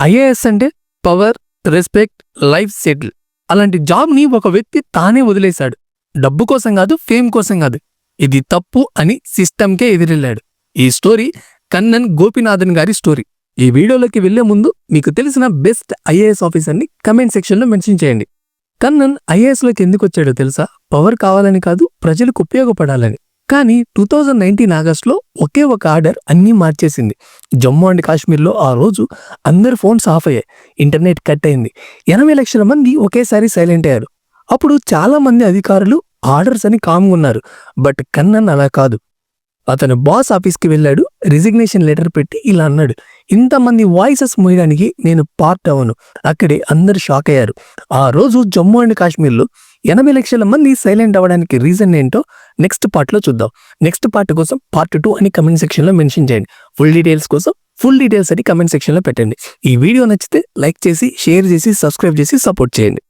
IAS అంటే power respect life settle. అలాంటి జాబ్ని ఒక వ్యక్తి తానే వదిలేశాడు. డబ్బు కోసం కాదు ఫేమ్ కోసం కాదు. ఇది తప్పు అని సిస్టమ్కే ఎదిరెళ్ళాడు. ఈ స్టోరీ కన్నన్ గోపినాథన్ గారి స్టోరీ. ఈ వీడియోలోకి వెళ్ళే ముందు మీకు తెలిసిన బెస్ట్ ఐఏఎస్ ఆఫీసర్ని కమెంట్ సెక్షన్లో మెన్షన్ చేయండి. కన్నన్ ఐఏఎస్లోకి ఎందుకు వచ్చాడో తెలుసా? పవర్ కావాలని కాదు ప్రజలకు ఉపయోగపడాలని. కానీ టూ థౌజండ్ నైన్టీన్ ఆగస్ట్లో ఒకే ఒక ఆర్డర్ అన్నీ మార్చేసింది. జమ్మూ అండ్ కాశ్మీర్లో ఆ రోజు అందరి ఫోన్స్ ఆఫ్ అయ్యాయి. ఇంటర్నెట్ కట్ అయింది. ఎనభై లక్షల మంది ఒకేసారి సైలెంట్ అయ్యారు. అప్పుడు చాలామంది అధికారులు ఆర్డర్స్ అని కామ్గా ఉన్నారు. బట్ కన్నన్ అలా కాదు. అతను బాస్ ఆఫీస్కి వెళ్ళాడు రిజిగ్నేషన్ లెటర్ పెట్టి ఇలా అన్నాడు ఇంతమంది వాయిసెస్ మోయడానికి నేను పార్ట్ అవ్వను. అక్కడే అందరు షాక్ అయ్యారు. ఆ రోజు జమ్మూ అండ్ కాశ్మీర్లో ఎనభై లక్షల మంది సైలెంట్ అవ్వడానికి రీజన్ ఏంటో నెక్స్ట్ పార్ట్లో చూద్దాం. నెక్స్ట్ పార్ట్ కోసం పార్ట్ టూ అని కమెంట్ సెక్షన్లో మెన్షన్ చేయండి. ఫుల్ డీటెయిల్స్ కోసం ఫుల్ డీటెయిల్స్ అని కమెంట్ సెక్షన్లో పెట్టండి. ఈ వీడియో నచ్చితే లైక్ చేసి షేర్ చేసి సబ్స్క్రైబ్ చేసి సపోర్ట్ చేయండి.